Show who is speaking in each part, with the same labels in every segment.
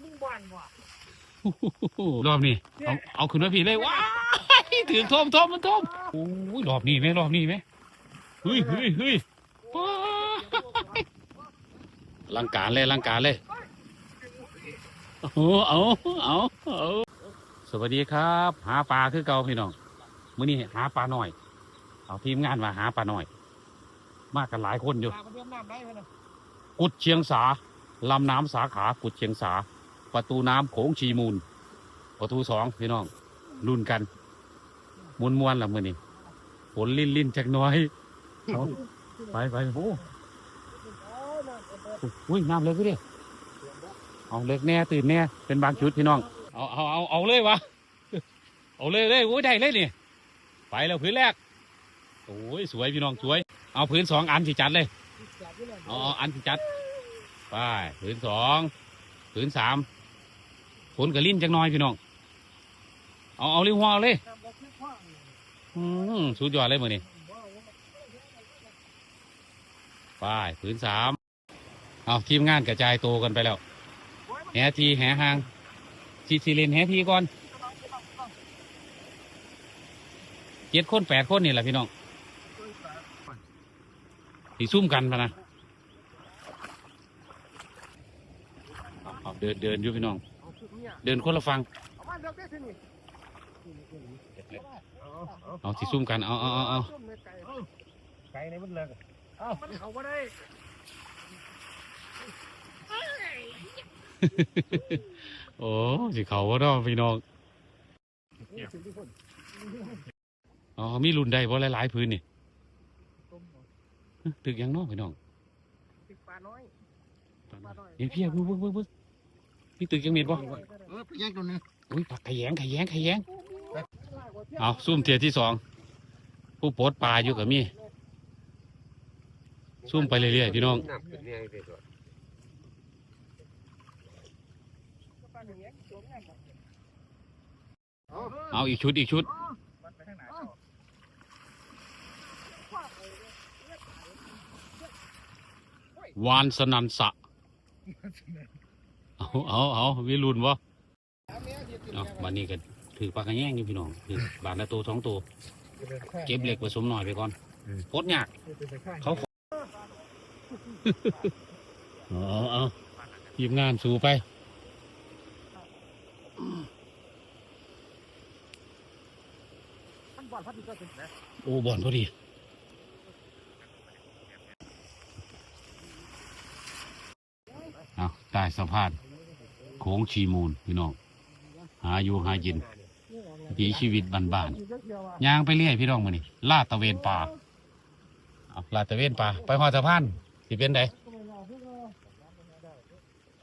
Speaker 1: มึงบ้านว่
Speaker 2: รอบนี้เอาเอาขึ้นมาพี่เลยว้ายถึงทมทมมันทมโอ้ยรอบนี้ไหมรอบนี้ไหมเฮ้ยเฮ้ยเฮ้ยว้าย ลังการเลยลังการเลยโอ้เอาเอาเอาสวัสดีครับ หาปลาคือเก่าพี่น้องมื้อนี้หาปลาหน่อย เอาทีมงานมาหาปลาหน่อย มากกันหลายคนอยู่กุดเชียงสาลำน้ำสาขากุดเชียงสา ประตูน้ำโขงชีมูล ประตูสองพี่น้องรุ่นกันมวนมวนละมือนี่ฝนลิ่นลิ่นจักน้อยไปไปโอ้ อุ้ยน้ำเลิกก็ดิเอาเลิกแน่ตื่นแน่เป็นบางชุดพี่น้อง เอาเอาเอาเอาเลยวะเอาเลยเลยโอ้ยได้เลยนี่ไปแล้วพื้นแรกโอ้ยสวยพี่น้องสวย เอาพื้นสองอันสิจัดเลยอ๋ออันที่จัดไปผืนสองผืนสามฝนกับลิ้นจังน้อยพี่น้อง เอาเอาเรียหัวเลย
Speaker 1: น้ำบอกคือคว้าง
Speaker 2: อืมสุดยอดเลยมือนี่ไปผืนสาม เอาทีมงานกระจายตัวกันไปแล้ว แหทีแหหางซีซีเลนแหทีก่อนเจ็ดคนแปดคนนี่แหละพี่น้องสีซุ่มกันพะนะเอาเอาเดินเดินอยู่พี่น้อง
Speaker 1: เอาชุดเนี่ย
Speaker 2: เดินคนละฟัง
Speaker 1: เอาบ้านเดียวได้สินี่
Speaker 2: เอาสีซุ่มกัน เอาเอาเอาเอา
Speaker 1: ซุ่มในไก่
Speaker 3: ไกลในมันเลิก
Speaker 1: เอามันเขาบ่ได้
Speaker 2: โอ้สิเขาว่าน้องพี่น้องอ๋อมีรุ่นใดบ่หลายๆพื้นนี่
Speaker 1: ต้มบ่
Speaker 2: ฮะตึกหยังเน้องพี่น้อง
Speaker 1: ติดปลาน้อยปลาน้อย
Speaker 2: เห็นเพียเบิ่งเบิ่งเบิ่งเบิ่งมีตึกยังมีบ่
Speaker 3: เออไปแย่งตัวนึง
Speaker 2: อุ้ยปักขยงขยงขยงเอาซุ่มเทียที่สองผู้ปลดปลาอยู่กับมีซุ่มไปเรื่อยๆพี่น้อง
Speaker 3: น้ำเป็นแย่งไปตัว
Speaker 1: ปลาอย่างเงี้ยตัวง่ายบ่
Speaker 2: เอาอีกชุดอีกชุด
Speaker 1: มันไปทางไหนเอา
Speaker 2: วานสนันสะ เอาเอาเอามีรุ่นบ่เอาบันนี้ก็ถือปลากระแยงอยู่พี่น้องถือบาทละตัวสองตัว เก็บเหล็กผสมหน่อยไปก่อนโคตรยาก เขาเอาเอาเอาทีมงานสู่ไป
Speaker 1: ท่านบอลพัดดีก็ถึงนะ
Speaker 2: โอ้บอลพอดีเอาใต้สะพานโค้งชีมูลพี่น้องหาอยู่หากินวิถีชีวิตบ้านๆย่างไปเรื่อยพี่น้องมือนี่ลาดตะเวนป่าเอาลาดตะเวนป่าไปหอดสะพานสิเป็นได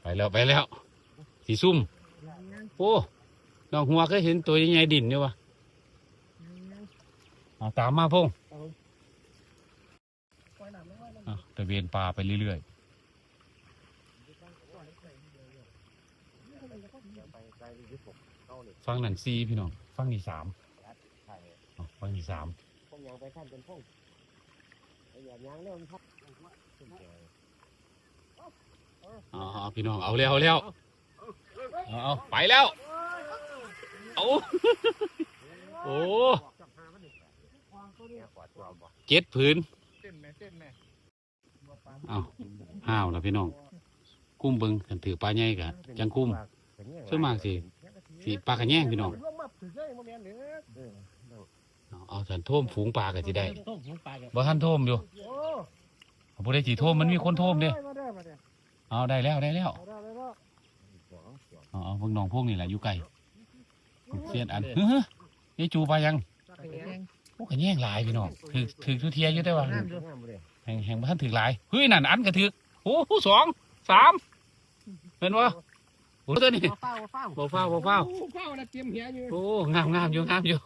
Speaker 2: ไปแล้วไปแล้วสีซุ่มโอ้น้องหัวเคยเห็นตัวใหญ่ดินอยู่ยวะ เอาตามมาพงเอาตะเวนป่าไปเรื่อยๆฟังนั่นซีพี่น้องฟังนี่สามเอาฟังนี่สาม
Speaker 3: พงยางไปขั้นเป็นพงไอ้ยางยางเร็วครับ
Speaker 2: อ๋อพี่น้องเอาแล้วเอาแล้วเอาไปแล้ว เอาโอ้
Speaker 3: กวาดตัวบ่
Speaker 2: เจ็ดผืน
Speaker 1: เต้นแม่เต้นแม่
Speaker 2: เอาห้าวแล้วพี่น้องคุ้มเบิงกันถือปลาใหญ่กะจังคุ้มส่วนมากสิสีปลากระแยงพี่น้อง
Speaker 1: เอา
Speaker 2: เอาสันท่มฝูงปลากันสิได้บ่ท่านท่มอยู่เอาบ่ได้สีท่มมันมีคนท่มเด้เอาได้แล้วได้แล้ว
Speaker 1: เอา
Speaker 2: เอาเบิ่งน้องพวกนี่แหละอยู่ไกลเสียนอันเฮ้ยจูปลายัง โอ้กระแยงหลายพี่น้องถือถือทุเทียอยู่แต่ว่า
Speaker 3: น้ำด้วยน้ำเลย
Speaker 2: แห่งแห่งบ้านถือหลายเฮ้ยนั่นอันก็ถือโอ้โหสองสามเป็นวะโอ้ตัวนี้
Speaker 1: เฝ้าเฝ้า
Speaker 2: บ่เฝ้าบ่เฝ้า
Speaker 1: เฝ้านะเตรียมเหียอยู่
Speaker 2: โอ้งามงามอยู่งามอยู่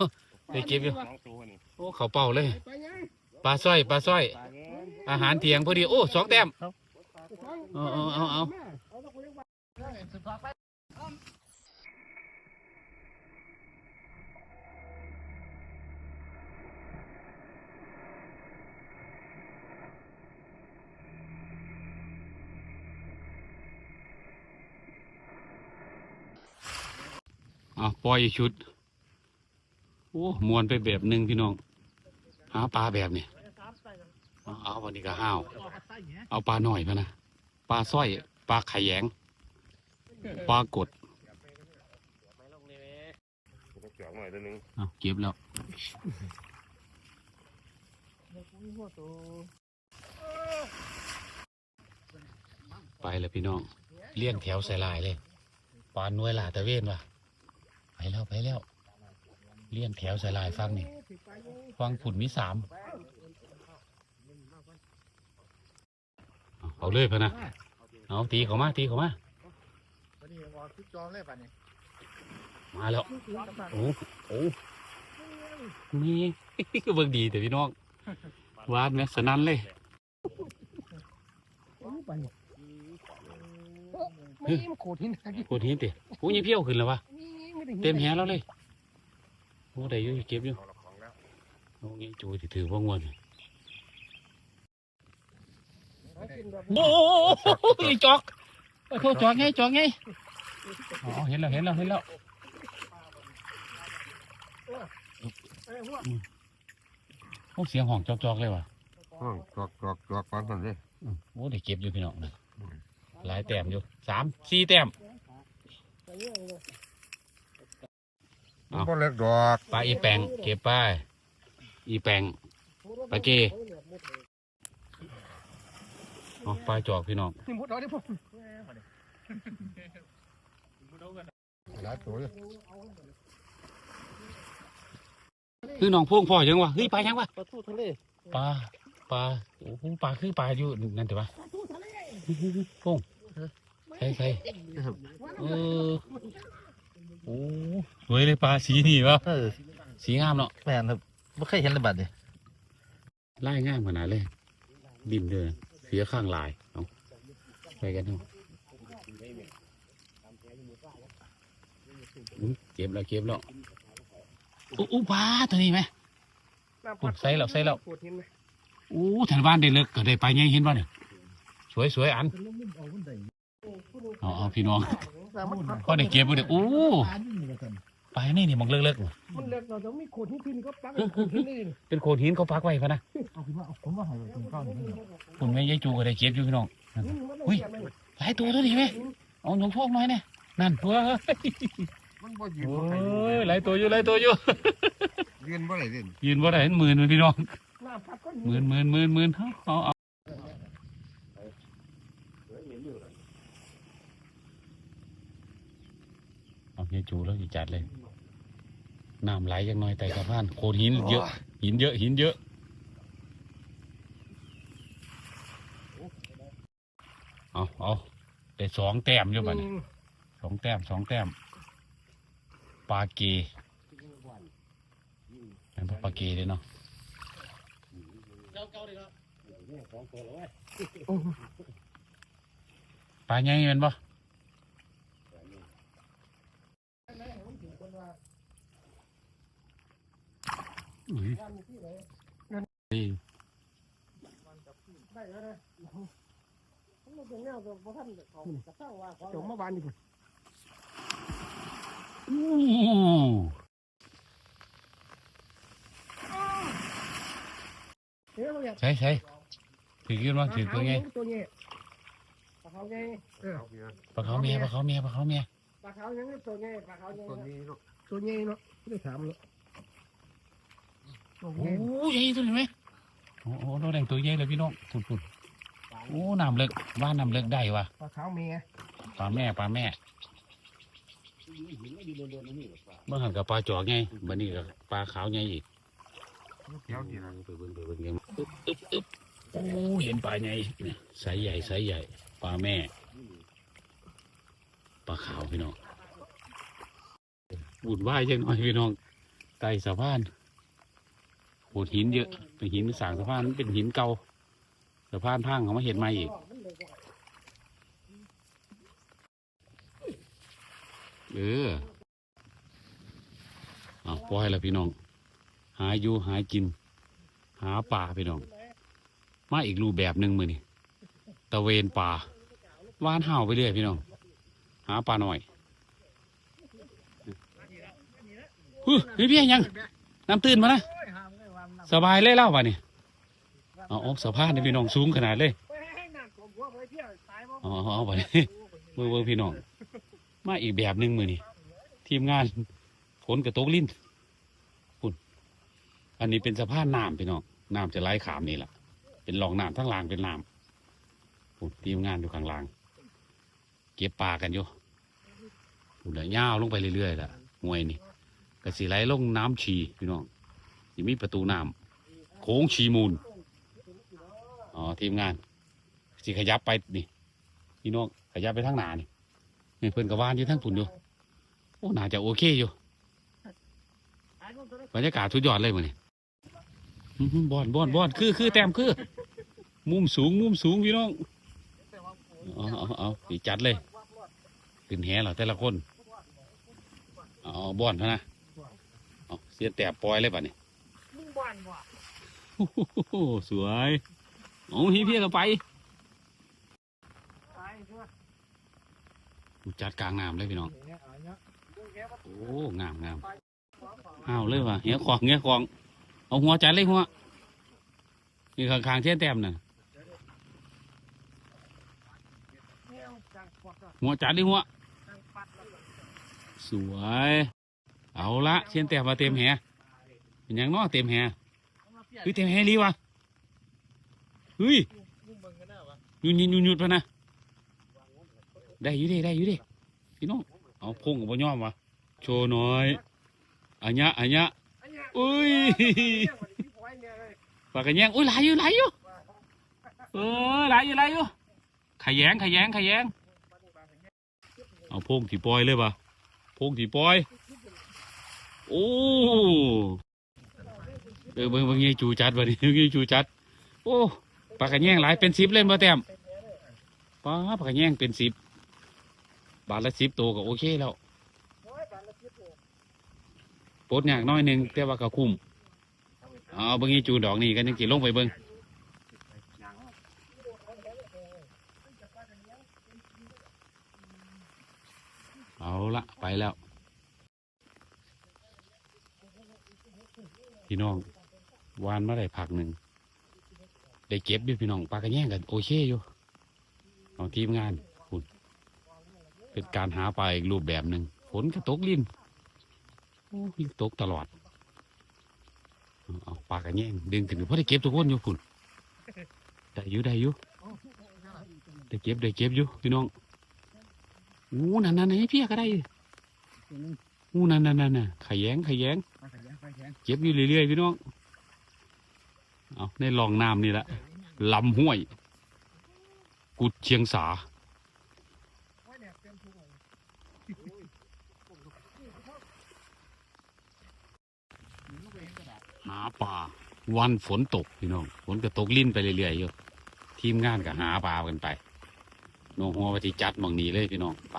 Speaker 2: ได้เก็บอยู่
Speaker 3: สองตัวนี่
Speaker 2: โอ้เขาเป่าเลย
Speaker 1: ไปยัง
Speaker 2: ปลาสร้อยปลาสร้อย
Speaker 3: ปลาเงี้ย
Speaker 2: อาหารเที่ยงพอดีโอ้สองแต้ม
Speaker 1: สอง
Speaker 2: เอาเอาเอาเอา
Speaker 1: เอาตะกุยมาสุดท้ายไป
Speaker 2: เอาปล่อยอีกชุด โอ้มวนไปแบบหนึ่งพี่น้อง หาปลาแบบนี้เอาเอาวันนี้ก็ห้าว เอาปลาหน่อยพะนะ ปลาสร้อย ปลาไข่แยง ปลากด
Speaker 3: เกี่ยวหน่อยตัวนึง
Speaker 2: เอาเก็บแล้วไปแล้วพี่น้อง เลี้ยงแถวใส่ลายเลยปานน้วยหลาตะเวนว่ะ ไปแล้วไปแล้ว เลี้ยงแถวใส่ลายฟังนี่ฟังผุนมีสามเอาเอาเลยพะนะเอาตีเขามาตีเขามา
Speaker 1: วันนี้วางทุกจองเลยป่ะนี่
Speaker 2: มาแล้วโอ้โอ้มีก็เบิ่งดีแต่พี่น้องหวานไหมสนั่นเลย
Speaker 1: ไม่มันโคตรหินนะ
Speaker 2: โคตรหินเตะโอ้ยงเพี้ยวขึ้นแล้ววะ เต็มแหแล้วเลยโอ้ได้อยู่เก็บอยู่
Speaker 3: เอาละของแล้ว
Speaker 2: โอ้ยจูที่ถือว่างวนโอ้ยจอกโอ้จอกไงจอกไงอ๋อเห็นแล้วเห็นแล้วเห็นแล้วโอ้เสียงห้องจอกๆเลยว่ะ
Speaker 3: ห้องจอกจอกจอกฟังกันเลย
Speaker 2: อืมโอ้ได้เก็บอยู่พี่น้องนะหลายแต้มอยู่สามสี่แต้ม เอา
Speaker 3: บ่เล็กดอก
Speaker 2: ปลาอีแปงเก็บไปอีแปงปลาเกอ๋อปลาจอกพี่น้อง
Speaker 1: นี่มุดเอาดิพวก
Speaker 3: หลายตัวเลย
Speaker 2: คือน้องพวงพ่อยังวะเฮ้ยปลายังวะ
Speaker 1: ปลาทูทะเล
Speaker 2: ปลาปลาโอ้โหปลาคือปลาอยู่นั่นแต่ว่าพงใช่ใช่เออ โอ้สวยเลยปลาสีนี่วะ
Speaker 4: เออ
Speaker 2: สีงามเนาะ
Speaker 4: แม่นครับไม่เคยเห็นเลยบัดเลย
Speaker 2: ไล่ง่ายขนาดเลยบินเลยเสียข้างลายเอาไปกันเถอะอุ๊ยเก็บแล้วเก็บแล้วอู้อู้ปลาตัวนี้ไหมใส่แล้วใส่แล้ว
Speaker 1: โคตรหินไหม
Speaker 2: อู้แถวบ้านได้เลิกก็ได้ไปไงเห็นป่ะเนี่ยสวยสวยอัน เอาเอาพี่น้อง
Speaker 1: แต่มัน
Speaker 2: ก็ได้เก็บไปเด็กอู้ไปนี่นี่มองเลิกเลิก
Speaker 1: มันเล็กเราจะมีโคตรหินที่นี่ก็ปักโคตรหินนี่
Speaker 2: เป็นโขดหินเขาพักไว้พะนะ
Speaker 4: ผมว่าให้กินข้าวนี่
Speaker 2: คุณแม่ยายจูก็ได้เก็บอยู่พี่น้องอุ้ยหลายตัวตัวนี้ไหมเอาหยงโชคหน่อยเนี่ยนั่นเว้ย
Speaker 3: มันบ่ยืน
Speaker 2: โอ้
Speaker 3: บ่ได้
Speaker 2: ยหลายตัวอยู่หลายตัวอยู่
Speaker 3: ยืนบ่ได้เด่น
Speaker 2: ยืนว่าได้เห็นหมื่นเลยพี่น้อง
Speaker 1: น้ำพัดก็
Speaker 2: หมื่นหมื่นหมื่นหมื่นเอาเอาเอาเอายาย จูแล้วจะจัดเลยน้ำไหลยังน้อยแต่สะพานโขดหินเยอะ หินเยอะหินเยอะเอาเอาได้สองแต้มอยู่บัดนี้สองแต้มสองแต้มปลาเกเป็นปลาเกเลยเนาะปลาใหญ่เป็นปะ นี่
Speaker 1: ได้แล้วนะมันเป็นแนวแบบท่านเขาจะสร้างว่าจมมาบานดีกว่า
Speaker 2: อู้
Speaker 1: เฮ้ยเราอยาก
Speaker 2: ใช่ใช่ถือขึ้นมาถือตัวไง
Speaker 1: ตัวไงปลาเขาไงเออ
Speaker 3: เอาเมีย
Speaker 2: ปลาเขาเมียปลาเขาเมียปลาเขาเมีย
Speaker 1: ปลาเขายังตัวไงปลาเขายัง
Speaker 3: ตัวนี้ลูก
Speaker 1: ตัวไงเนาะไม่ได้ถามเลย ตัว
Speaker 2: โอ้
Speaker 1: ไง
Speaker 2: ใหญ่ตัวนี้ไหมโอ้โหเราได้ตัวใหญ่เลยพี่น้องพุ่นพุ่นโอ้น้ำเลิกบ้านน้ำเลิกได้ว่ะ
Speaker 1: ปลาเขาเมีย
Speaker 2: ปลาแม่ปลาแม่เมื่อหันกับปลาจอกไงบันนี้กับปลาขาวไงอีก
Speaker 3: เกี่ยวนี่นะ
Speaker 2: ไปเบิ่งไปเบิ่งกันอึ๊บอึ๊บอึ๊บโอ้เห็นปลาไงเนี่ยไซส์ใหญ่ไซส์ใหญ่ปลาแม่ปลาขาวพี่น้องบุญไหวายจังหน่อยพี่น้องไต่สะพาน ปูนหินเยอะ เป็นหินสางสะพานเป็นหินเก่าสะพานพังเขามาเห็นมาอีก เออเอาปล่อยละพี่น้อง หายอยู่หายกิน หาป่าพี่น้อง มาอีกรูปแบบหนึ่งมือนี่ตะเวนป่าว่านห่าไปเรื่อยพี่น้อง หาปลาหน่อยฮึเฮ้ยพี่ยัง น้ำตื่นมานะ สบายเลยเล่าวะนี่เอาเอาสะพานนี่พี่น้องสูงขนาดเลย
Speaker 1: ไปให้น้ำท่วมหัวไปเที่ยวตายบ่
Speaker 2: เอาเอาเอาไปนี่เบิ่งเบิ่งพี่น้อง มาอีกแบบหนึ่งมือนี่ทีมงานฝนกระตกลิ้นคุณอันนี้เป็นสะพานน้ำพี่น้องน้ำจะไหลขามนี่แหละเป็นหลองน้ำทั้งล่างเป็นน้ำคุณทีมงานอยู่ข้างล่าง เก็บปลากันอยู่คุณเดี๋ยวย่าวลงไปเรื่อยๆล่ะห่วยนี่กระสีไหลลงน้ำชีพี่น้อง ยังมีประตูน้ำโค้งชีมูลอ๋อทีมงานสิขยับไปนี่พี่น้องขยับไปทางหนานี่นี่เพื่อนกับว่านอยู่ทั้งปุ่นอยู่โอ้หนาจะโอเคอยู่
Speaker 1: บ
Speaker 2: รรยากาศทุดยอดเลยมือนี่อื้อหือบอนบอนบอนคือคือแต้มคือ มุมสูงมุมสูงพี่น้องเอาเอาเอาสีจัดเลยขึ้นแหเหรอแต่ละคนเอาเอบอนเถอะนะเอาเสียแต่ปล่อยเลยป่ะเนี่
Speaker 1: มึ งบ้านบ่
Speaker 2: โอ้โหสวยเอาฮีเพียกันไป
Speaker 1: ตายตัว
Speaker 2: จัดกลางน้ำเลยพี่น้อง
Speaker 1: เนี่ยเอาเนี่ยมึงแกบ่
Speaker 2: โอ้งามงามอ้าวเลยว่ะเหี้ยของเหี้ยของ เอาหัวจัดเลยหัว นี่ข้างๆเทียนแต้มน่ะ
Speaker 1: เนี่ยจังปวดก็
Speaker 2: หัวจัดเลยหัว
Speaker 1: จังปัดแล้วก็
Speaker 2: สวย เอาละเทียนแต้มมาเต็มแห เป็นหยังเนาะเต็มแห
Speaker 1: เอามาเปลี่ยน
Speaker 2: เฮ้ยเต็มแหรีวะเฮ้ย
Speaker 1: มึงเบิ่งกันได้วะ
Speaker 2: หยุดหยุดหยุดหยุดพะนะได้อยู่ดิได้อยู่ดิพี่น้องเอาพงกับบ่ยอมวะโชว์หน่อยอันยะอันยะ
Speaker 1: อันเนี้ย
Speaker 2: อุ้ย
Speaker 1: เนี่ยวันนี้พี่ปล่อยเนี่ยเลย
Speaker 2: ปากกระแยงอุ้ยหลายอยู่หลายอยู่เออหลายอยู่หลายอยู่ขยงขยงขยงเอาพงที่ปล่อยเลยปะพงที่ปล่อย โอ้ เออเบิ่งเบิ่งยี่จูจัดวะนี่ยี่จูจัด โอ้ปากกระแยงหลายเป็นสิบเล่นมาแต้มป้าปากกระแยงเป็นสิบบาทละสิบตัวก็โอเคแล้ว
Speaker 1: โป
Speaker 2: ลดยากน้อยหนึ่งแต่ว่าก็คุ้มเอาเบิ่งยี่จูดอกนี่กันยังกี่ลงไปเบิ่งเอาละไปแล้ว พี่น้อง วานมาได้ผักหนึ่งได้เก็บอยู่พี่น้องปลากระแยงกันโอเคอยู่เอาทีมงานคุณเป็นการหาปลาอีกรูปแบบหนึ่งฝนก็ตกลิ้นโอ้ยตกตลอดเอาเอาปลากระแยงดึงขึ้นเพราะได้เก็บทุกคนอยู่คุณได้อยู่ได้อยู่ได้เก็บได้เก็บอยู่พี่น้องโอ้นั่นนั่นให้พี่ก็ได้โอ้นั่นนั่นนั่นน่ะขยงขยง
Speaker 1: ไปแขนไปแขน
Speaker 2: เก็บอยู่เรื่อยๆพี่น้อง เอาในลองน้ำนี่แหละลำห้วย กุดเชียงสา
Speaker 1: โอ้ยเนี่ยเต็มทุกเลย
Speaker 2: หาปลาวันฝนตกพี่น้องฝนก็ตกลิ้นไปเรื่อยๆอยู่ทีมงานก็หาปลากันไปน้องหัวไปที่จัดหมองนี้เลยพี่น้องไป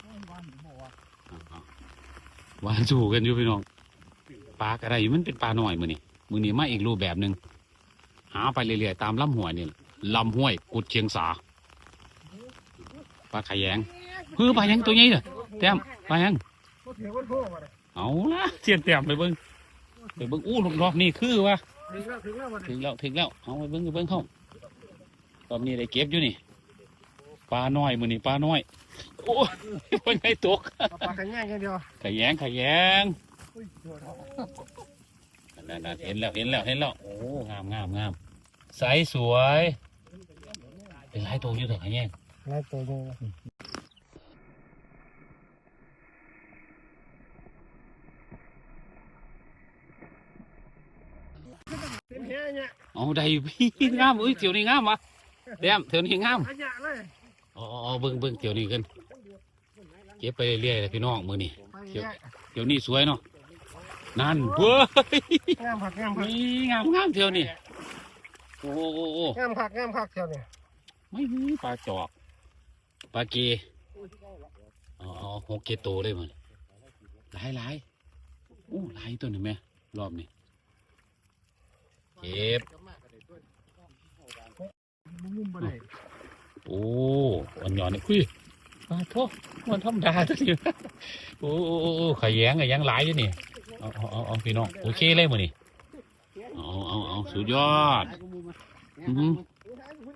Speaker 1: โอ้ยบ้านผมบอกว่า
Speaker 2: เอาๆวานสู้กันอยู่พี่น้องปลาก็ได้อยู่มันเป็นปลาหน่อยมือนี่ มือนี้มาอีกรูปแบบหนึ่งหาไปเรื่อยๆตามลำห้วยนี่แหละลำห้วยกุดเชียงสาปลาขยงเฮ้ยปลายังตัวใหญ่เหรอแต้มปลายัง
Speaker 1: ก็ถือว่าโทษมาเลย
Speaker 2: เอาละเสียนแต้มไปเบิ้งไปเบิ้งอู้รอบนี้คือวะ
Speaker 1: ถึงแล้วถึงแล้วมาเลย
Speaker 2: ถึงแล้วถึงแล้วเอาไปเบิ้งไปเบิ้งเข้ารอบนี้ได้เก็บอยู่นี่ปลาน้อยมือนี่ปลาน้อยโอ้ยมันไงตก
Speaker 1: เอาปลากันแย่งอย่างเดียว
Speaker 2: ขยงขยง
Speaker 1: อุ้ยโดดเอา
Speaker 2: นั่นๆเห็นแล้วเห็นแล้วเห็นแล้วโอ้งามงามงามใสสวยเป็นหลายตัวอยู่เถอะขยง
Speaker 1: ไล่ตัวนึงเป็นเฮียเนี่ย
Speaker 2: เอาได้อยู่พี่งามอุ้ยเที่ยวนี้งามวะแต้มเที่ยวนี้งาม
Speaker 1: อันเนี้ยเลย
Speaker 2: อ๋ออ๋อเบิ้งเบิ้งเที่ยวนี้กันเก็บไปเรื่อยๆเลยพี่น้องมือนี่
Speaker 1: ไปเรื่อย
Speaker 2: เที่ยวนี้สวยเนาะ นั่นเว้ย
Speaker 1: งามผักงามผัก
Speaker 2: นี่งามงามเที่ยวนี้โอ้โหโอ้โห
Speaker 1: งามผักงามผักเท่านี้
Speaker 2: ไม่มีปลาจอกปลาเกเอาเอาหกเจ็ดตัวเลยมันหลายหลายอู้หลายตัวหนึ่งไหมรอบนี้เก็บ
Speaker 1: มุมบ่ได้
Speaker 2: โอ้อันหย่อนนี่คุย มาโทษมันธรรมดาตัวนี้โอ้โอ้โอ้โอ้ขยงขยงหลายอยู่นี่เอาเอาเอาพี่น้องโอเคเลยมื้นี่เอาเอาเอาสุดยอด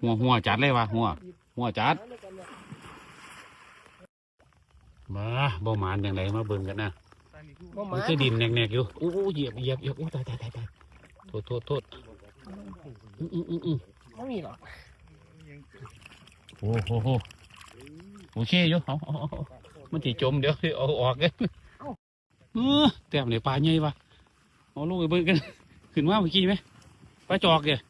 Speaker 2: หัวหัวจัดเลยวะหัวหัวจัดมาบ่หมานอย่างไรมาเบิ่งกันนะมั
Speaker 1: น
Speaker 2: คือดินแนกๆอยู่โอ้เหยียบเหยียบเหยียบโอ้ตายตายตายตายโทษโทษโทษอืมอืมอืมอืม
Speaker 1: บ่มีหรอก
Speaker 2: โอ้โห โหโอเคอยู่เอาเอาเอามันสิจมเดี๋ยวเอาออกกันเออแต้มเนี่ยปลาใหญ่วะเอาลงไปเบิ่งกันขึ้นมาเมื่อกี้ไหมปลาจอกเนี่ย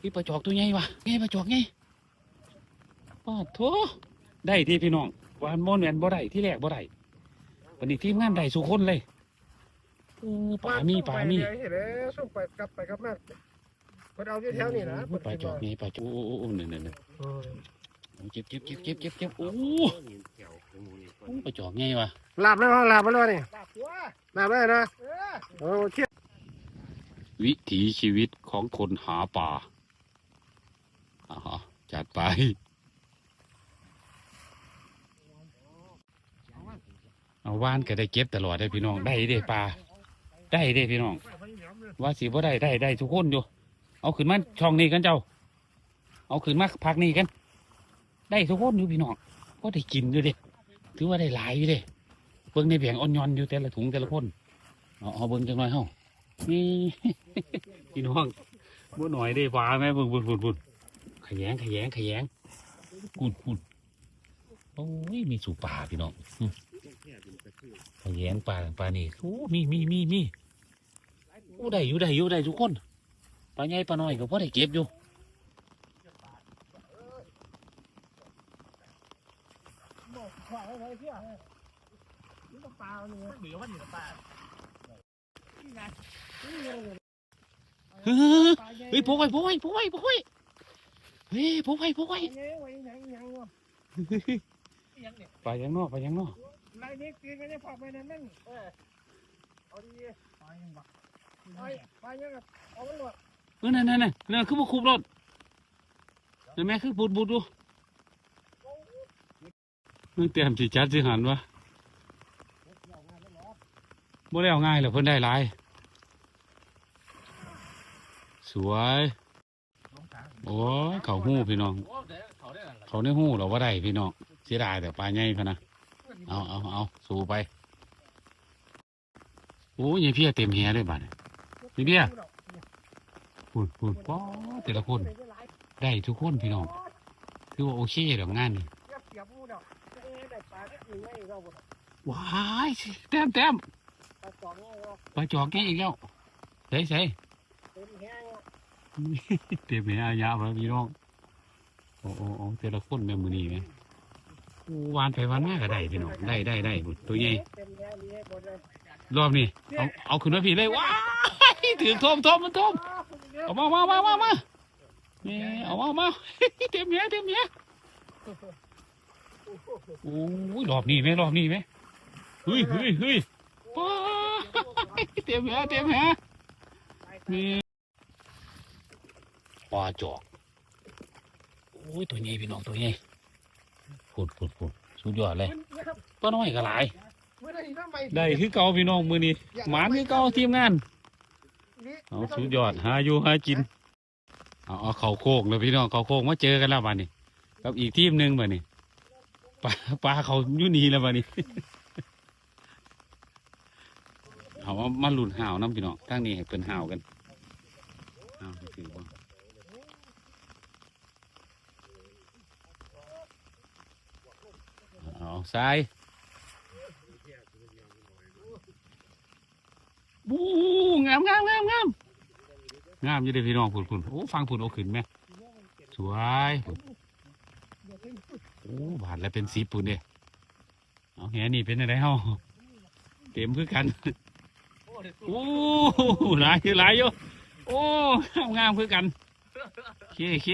Speaker 2: พี่ปลาจอกตัวใหญ่วะไงปลาจอกไงปาดโถได้ที่พี่น้องวานมอนแวนบ่ได้ที่แรกบ่ได้วันนี้ทีมงานได้สุคนเลยเออปลามีปลามี
Speaker 1: เห็นแล้วส่งไปกลับไปกลับมาเพิ่นเอาอยู่แถวนี้นะ
Speaker 2: โอ้ยปลาจอกไงปลาจอกโอ้โอ้โอ้เนี่ยเนี่ย เนี่ย
Speaker 1: เออ
Speaker 2: โอ้เจ็บเจ็บเจ็บเจ็บเจ็บเจ็บโอ้โอ้ปลาจอกไงวะ
Speaker 1: ลาบแล้วลาบแล้วนี่ลาบตัวลาบแล้วนะเออโอเค
Speaker 2: วิถีชีวิตของคนหาป่าอ่าฮะจัดไปเอาว่านก็ได้เก็บตลอดได้พี่น้องได้เด้ปลาได้เด้พี่น้อง ว่าสิบ่ได้ได้ได้ทุกคนอยู่ เอาขึ้นมาช่องนี้กันเจ้า เอาขึ้นมาพักนี้กัน ได้ทุกคนอยู่พี่น้องก็ได้กินอยู่เด้ถือว่าได้หลายอยู่เด้เบิ่งในแผงอ่อนยอนอยู่แต่ละถุงแต่ละคนเอาเบิ่งจังหน่อยเฮ้านี่พี่น้องบ่หน่อยได้ปลาไหมเบิ่งเบิ่งเบิ่งเบิ่งขยงขยงขยงกุดกุดโอ้ยมีสู่ป่าพี่น้องขยงปลาปลานี่โอ้มีมีมีมีโอ้ได้อยู่ได้อยู่ได้ทุกคนปลาใหญ่ปลาน้อยก็พอได้เก็บอยู่
Speaker 1: ขวาไว้เที่ยวนี่ก็ปลาเนี่ยเหลือว่านี่ปลา
Speaker 2: เฮ้ยเฮ้ยโผล่ไปโผล่ไปโผล่ไปโผล่ไปเฮ้ยโผล่ไปโผล่ไป
Speaker 1: ไงไว้ยังยังวะยังเนี่ย
Speaker 2: ปยังนอกปลายังนอก
Speaker 1: ลายนี้ตีกันจะพอไปนั่นนั่งเออเอาดีไปยังบักไปไปยังกับเอาไว้หมด
Speaker 2: เออนั่นนั่นนั่นคือบุกคุบรถเห็นไหมคือบูดบูดดู มึงเตรียมสิจัดสิหันวะบ่ได้เอาง่ายหรอเพิ่นได้หลาย สวย โอ้ยเขาหู้พี่น้อง เขาในหู้เราว่าได้พี่น้องเสียดายแต่ปลาใหญ่พะนะเอาเอาเอาสู้ไปโอ้ยเพียเต็มแหเลยบ้านนี่เพียพูดพูดป้อแต่ละคน ได้ทุกคนพี่น้อง คือว่าโอเคเดี๋ยวงานนี่
Speaker 1: เสียบเสียบมูดอกได้ปลาได้หนึ่งไงเราหมด
Speaker 2: ว้ายแต้มแต้ม
Speaker 1: ปลาสองไงเรา
Speaker 2: ปลาจอกแกอีกแล้วใส่ใส่
Speaker 1: เต็มแห้ง
Speaker 2: เต็มแหอายาไปพี่น้องโอ้โอ้โอ้แต่ละคนแม่มือนี่ไหมอู้วานไปวานมาก็ได้พี่น้องได้ได้ได้หมดตัวใหญ่
Speaker 1: เต็มแห้งนี่หมดเลย
Speaker 2: รอบนี้เอาเอาขึ้นมาพี่เลยว้ายถือทมทมมันทมเอามามามามามานี่เอามามาเต็มแหเต็มแห โอ้ยรอบนี้ไหมรอบนี้ไหมเฮ้ยเฮ้ยเฮ้ยป้าเต็มแหเต็มแหนี่ปลาจอกโอ้ยตัวใหญ่พี่น้องตัวใหญ่พูดพูดพูดสุดยอดเลยป้าน้อยก็หลายได้คือเก่าพี่น้องมือนี้หมานคือเก่าทีมงานเอาสุดยอดหาอยู่หากินเอาเอาเขาโคกเลยพี่น้องเขาโคกมาเจอกันแล้วบ้านี้กับอีกทีมหนึ่งบ้านี้ ปลาปลาเขาอยู่นี่แล้วบ้านี้เอามามาหลุนห่าวน้ำพี่น้องทั้งนี้ให้เป็นห่าวกันเอาถือว่าเอาใส่บูงามงามงามงามงามอยู่เด้พี่น้องผุนผุนโอ้ฟังผุนโอขึ้นไหมสวยผุน โอ้บานแล้วเป็นสีปุ่นเนี่ยเอาแหนี่เป็นอะไรเฮาเต็มคือกันโอ้หลายคือหลายอยู่โอ้งามคือกันเคเค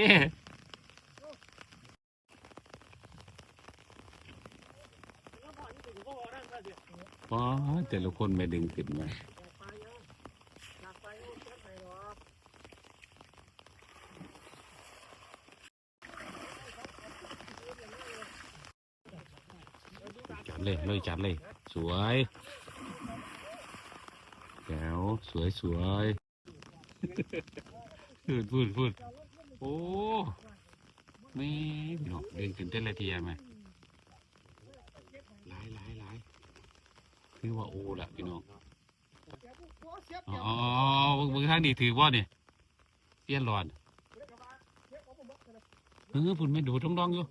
Speaker 2: ป้อแต่ละคนไม่ดึงขึ้นมา
Speaker 1: เล
Speaker 2: ยจัดเลย สวยแก้วสวยสวยพูดพูดพูดโอ้ไม่พี่น้องเดินขึ้นเต้นละเทียไหมหลายหลายหลายคือว่าโอ้ละพี่น้องอ๋ออ๋ออ๋อเบิ่งทางนี้ถือว่าเนี่ยเตี้ยนหลอนเออพุ่นไม่ดูท้องดองอยู่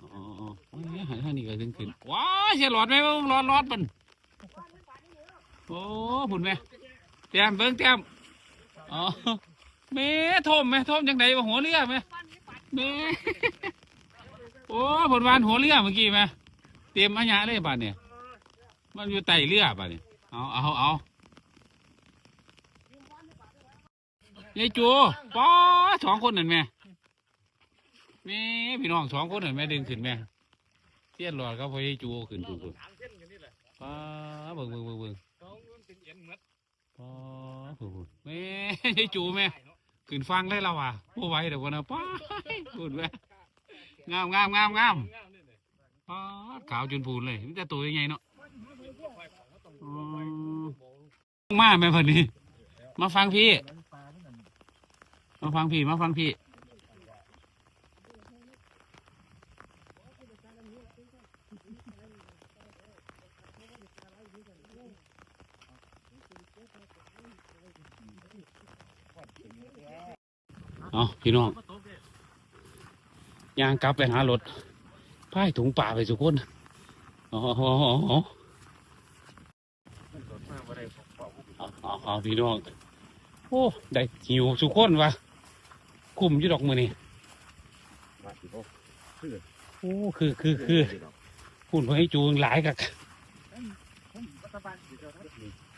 Speaker 2: อ๋ออ๋อโอ้ย หันทางนี้ก็ถึงขึ้นว้าเสียหลอดไหมเบิ่งหลอดหลอดมันโอ้พุ่นไหมแต้มเบิ่งแต้มอ๋อแม่ทมไหมทมจังไดว่าหัวเรือไหมแม่โอ้ผลวานหัวเรือเมื่อกี้ไหมเตรียมอัญญะเลยบาดเนี่ยมันอยู่ใต้เรือบาดเนี่ยเอาเอาเอายายจูป้าสองคนนั่นแม่แม่พี่น้องสองคนนั่นแม่ดึงขึ้นแม่ เทียนหลอดก็พอยายจูขึ้นขึ้นขึ้นป้าเบิ่งเบิ่งเบิ่งเบิ่งป้าผู้ผู้แม่ยายจูแม่ขึ้นฟังได้แล้วว่ะโอ้ไหวเดี๋ยวก่อนนะป้าพูดแม่งามงามงามงามป้าขาวจนพูนเลยมันจะตัวยังไงเนาะอ๋อมาแม่พอนี้มาฟังพี่ มาฟังพี่ มาฟังพี่ เอาพี่น้องย่างกลับไปหารถพายถุงป่าไปสุกคนอ๋ออ๋ออ๋ออ๋อเอาเอาเอาพี่น้อง โอ้ ได้หิวสุกคนวะคุ้มอยู่ดอกมือนี่โอ้ คือคือคือหุ่นพอให้จูงหลายกัก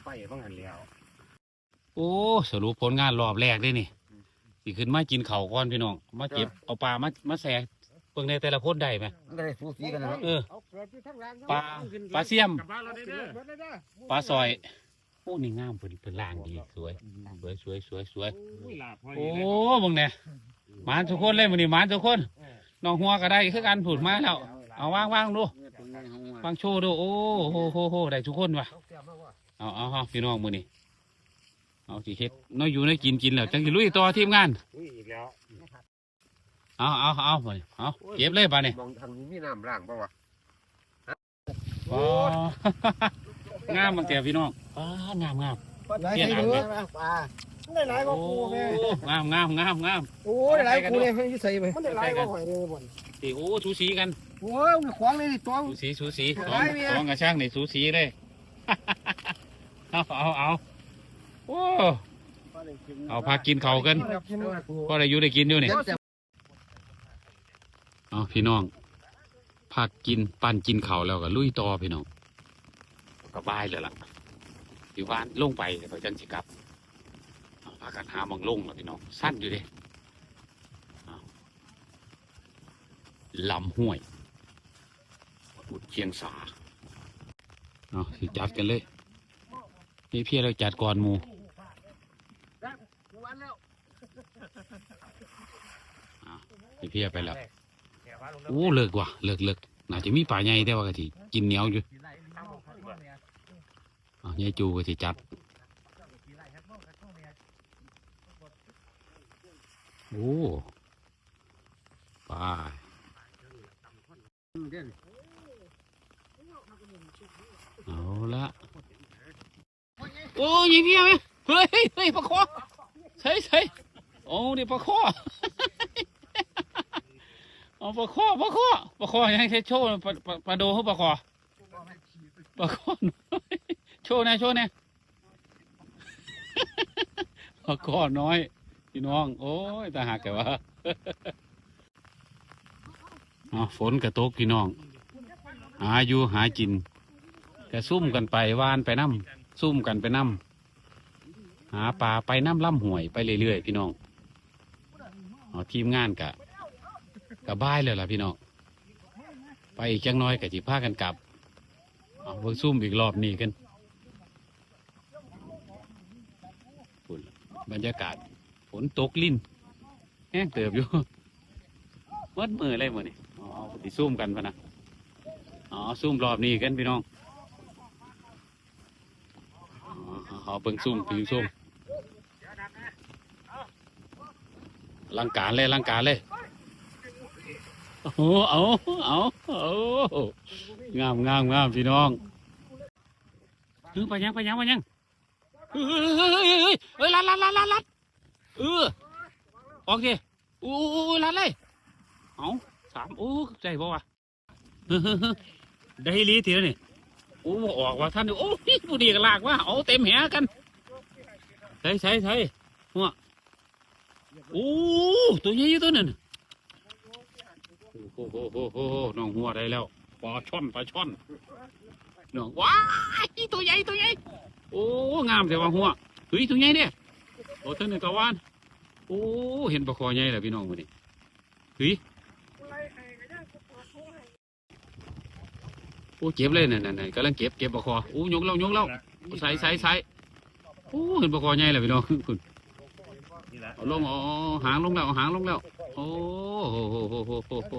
Speaker 3: ไปบ้างหันแล้ว
Speaker 2: โอ้สรุปผลงานรอบแรกได้นี่สิขึ้นมากินเข่าวก่อนพี่น้องมาเก็บเอาปลามามาแสกเพิ่งในแต่ละคนได้ไหม
Speaker 4: มันก็ได้สูสีกันนะครับ
Speaker 2: เออ
Speaker 1: เอาเกิดที่ทั้งแรง
Speaker 2: ปลาปลาเสี่ยม
Speaker 1: กลับบ้านเราได้เด้อ
Speaker 2: ปลาซอยโอ้นี่งามเพิ่นเพิ่นล่างดีสวยสวยสวยสวยสวยโอ้มึงเนี่ยหมานทุกคนเลยมันนี่หมานทุกคนน้องหัวก็ได้คือกันผุดมาแล้วเอาวางวางดูวางโชว์ดูโอ้โหโหโหได้ทุกคนวะ เอาเอาเอาพี่น้องมือนี่เอาสิเฮ็ดน้อยอยู่น้อยกินกินแล้วจังสิลุยต่อทีมงาน
Speaker 3: อุ้ยอีกแล้ว
Speaker 2: เอาเอาเอาไปเอาเก็บเลยป่ะนี่
Speaker 3: มองทางนี้มีน้ำล่างป่าวะ
Speaker 2: อ๋องามบางเตียพี่น้องอ้างามงาม
Speaker 1: เทียนอ่างไหม
Speaker 3: ปลา
Speaker 1: ได้หลายกว่า
Speaker 2: โอ้
Speaker 1: กูแม่
Speaker 2: งามงามงามงาม
Speaker 1: โอ้ได้หลายกูเลยให้ใส่ไปมันได้หลายกว่าหอยเลยบ่น
Speaker 2: ตีโอ้สูสีกัน
Speaker 1: โอ้ยขวางเลยตัว
Speaker 2: สูสีสูสีส
Speaker 1: ได้
Speaker 2: อง
Speaker 1: เมีย
Speaker 2: สองกับช่างนี่สูสีเลย เอาเอาเอาโอ้เอาพากินเขาวกันพอได้อยู่ได้กินอยู่นี่เอาพี่น้องพากินปั้นกินเขาวแล้วก็ลุยต่อพี่น้องก็บายเลยล่ะอยู่บ้านลงไปเดี๋ยวจังสิกลับเอาพากันหาหมองลงแล้วพี่น้องสั้นอยู่เดิลำห้วยอุดเชียงสาเอาสิจัดกันเลย นี่พี่เราจัดก่อนหมูอะนี่พี่เอาไปแล้วโอ้เลิกว่ะเลิกเลิกน่าจะมีป่าใหญ่แต่ว่ากะทิกินเหนียวอยู่อะยายจูก็สิจัดโอ้ไปเอาละ โอ้ยพี่ไหมเฮ้ยเฮ้ยปลาคอใช่ใช่โอ้ดีปลาคอเอาปลาคอปลาคอปลาคอยังใช้โชว์ปลาปลาปลาโดเขาปลาคอปลาคอโชว์นะโชว์นะปลาคอน้อยพี่น้อง โอ้ยตาหักแกว่าฝนกระตกพี่น้อง หาอยู่หากินกระซุ่มกันไปวานไปน้ำ ซุ่มกันไปน้ำหาปลาไปน้ำล่ำห่วยไปเรื่อยๆพี่น้องเอทีมงานกะกะบ้ายเลยล่ะพี่น้องไปอีกจังน้อยกะจิพากันกลับเอาเบิ่งซุ่มอีกรอบนี้กันบรรยากาศฝนตกลิ้นแห้งเติบอยู่วัดมืออะไรมือนี่อ๋อเอาสิซุ่มกันพะนะอ๋อซุ่มรอบนี้กันพี่น้องอ๋อ เอาเบิ่งซุ่มเบิ่งซุ่มลังการเลยลังการเลยโอ้โหเอาเอาเอางามงามงามพี่น้องเออไปยังไปยังไปยังเฮ้ยเฮ้ยเฮ้ยเฮ้ยเฮ้ยเฮ้ยลัดลัดลัดลัดลัดเออออกดิอู้อู้อู้ลัดเลยเอาสามโอ้ใจบ่วะได้ลีทีแล้วนี่ โอ้ออกว่าท่านโอ้ยผู้ดีก็ลากว่าเอาเต็มแหกันใช่ใช่ใช่หัวโอ้ตัวใหญ่ตัวนั้นโอ้โหโอ้โหน้องหัวได้แล้วปลาช่อนปลาช่อนน้องว้าตัวใหญ่ตัวใหญ่โอ้งามแต่ว่าหัวเฮ้ยตัวใหญ่เนี่ยโอ้ตัวนี้กะวานโอ้เห็นปลาคอใหญ่แล้วพี่น้องมือนี้เฮ้ย โอ้เจ็บเลยนั่นนั่นนั่นกำลังเก็บเก็บปลาคอโอ้ยกแล้วยกแล้วใส่ใส่ใส่โอ้เห็นปลาคอใหญ่เลยพี่น้องคุณเอาลงเอาเอาหางลงแล้วเอาหางลงแล้ว โอ้โหโหโหโหโหโห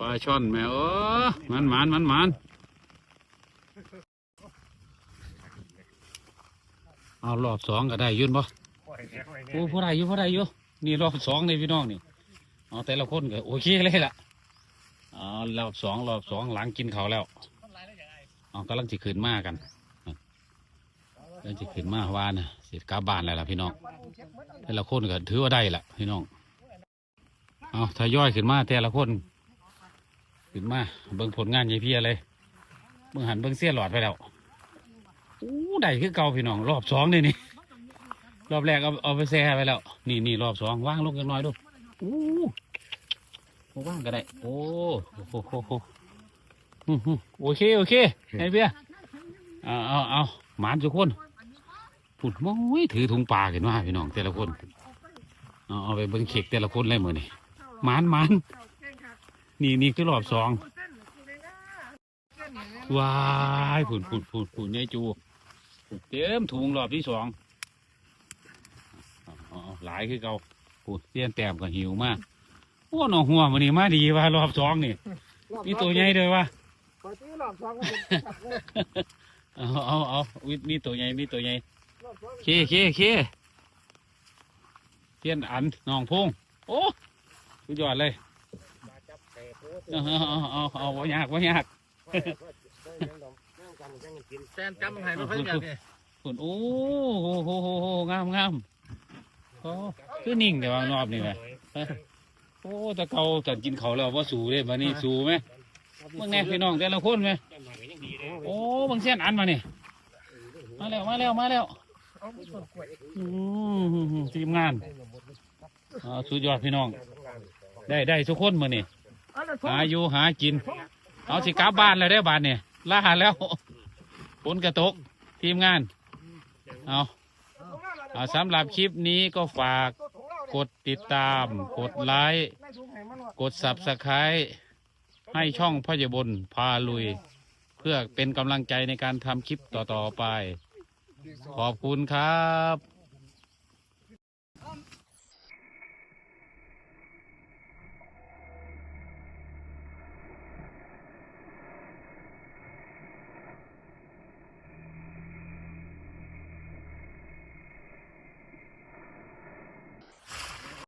Speaker 2: ปลาช่อนแม่เออมันมันมันมันเอารอบสองก็ได้อยืนบ่โอ้พอได้อยู่พอได้อยู่นี่รอบสองนี่พี่น้องนี่เอาแต่ละคนก็โอเคเลยล่ะ อ๋อรอบสองรอบสองหลังกินเขาแล้วอ๋อกำลังจะขึ้นมากันกำลังจะขึ้นมาว่านะเสร็จกลับบานแล้วล่ะพี่น้องแต่ละคนก็ถือว่าได้ละพี่น้องเอาทยอยขึ้นมาแต่ละคนขึ้นมาเบิ่งผลงานยายพี่อะไรเบิ่งหันเบิ่งเสี้ยหลอดไปแล้วอู้ได้คือเก่าพี่น้อง รอบสองนี่นี่รอบแรกเอาเอาไปแช่ไปแล้ว นี่นี่รอบสองว่างลงกันน่อยดูอู้ ว่างก็ได้ โอ้โหโหโหอืมอืมโอเค โอเคไอ้เบี้ยเอาเอาเอาหมานทุกคนผุดมอยถือถุงปลาขึ้นมาพี่น้องแต่ละคนเอาเอาไปเบิ้งเค้กแต่ละคนเลยมือนี่หมานหมานนี่นี่คือรอบสองว้ายผุดผุดผุดผุดใหญ่จูเต็มถุงรอบที่สองเอาเอาเอาหลายคือเก่าผุดเตี้ยนแต้มก็หิวมาก โอ้หนองหัวมันนี่มาดีว่ารอบสองนี่นี่ตัวใหญ่เลยว่ะ
Speaker 1: ขอซื้อรอบสองก็เป็นขับเลย
Speaker 2: เอาเอาเอาอุ๊ยนี่ตัวใหญ่นี่ตัวใหญ่
Speaker 1: รอบสอง
Speaker 2: เคเคเคเทียนอันน้องพงโอ้สุดยอดเลยเอาเอาเอาเอาเอาว่ายากว่ายาก
Speaker 4: แฟนจำมันหายไปเพิ่งอย่างนี้
Speaker 2: คุณโอ้โหโหโหโหงามงามโอ้คือนิ่งแต่ว่ารอบนี่แหละโอ้แตะเกาจัดกินเขาวแล้วว่าสูเลยบันนี้สูไหมเมื่อไงพี่น้องแต่ละคนไหมโอ้บางเส้นอันมานี่มาแล้วมาแล้วมาแล้ว
Speaker 1: เอามีส่วนกล้วย
Speaker 2: อืมทีมงานอ่าสุดยอดพี่น้อง ได้ได้ทุกคนมานี่
Speaker 1: เอาละ
Speaker 2: หาอยู่หากิน เอาสิกลับบ้านแล้วได้อบ้านเนี่ยล่าแล้วฝนกระตกทีมงานเอาเอาสำหรับคลิปนี้ก็ฝากกดติดตาม กดไลค์ กด subscribe ให้ช่องพยบนพาลุย เพื่อเป็นกำลังใจในการทำคลิปต่อๆไป ขอบคุณครับ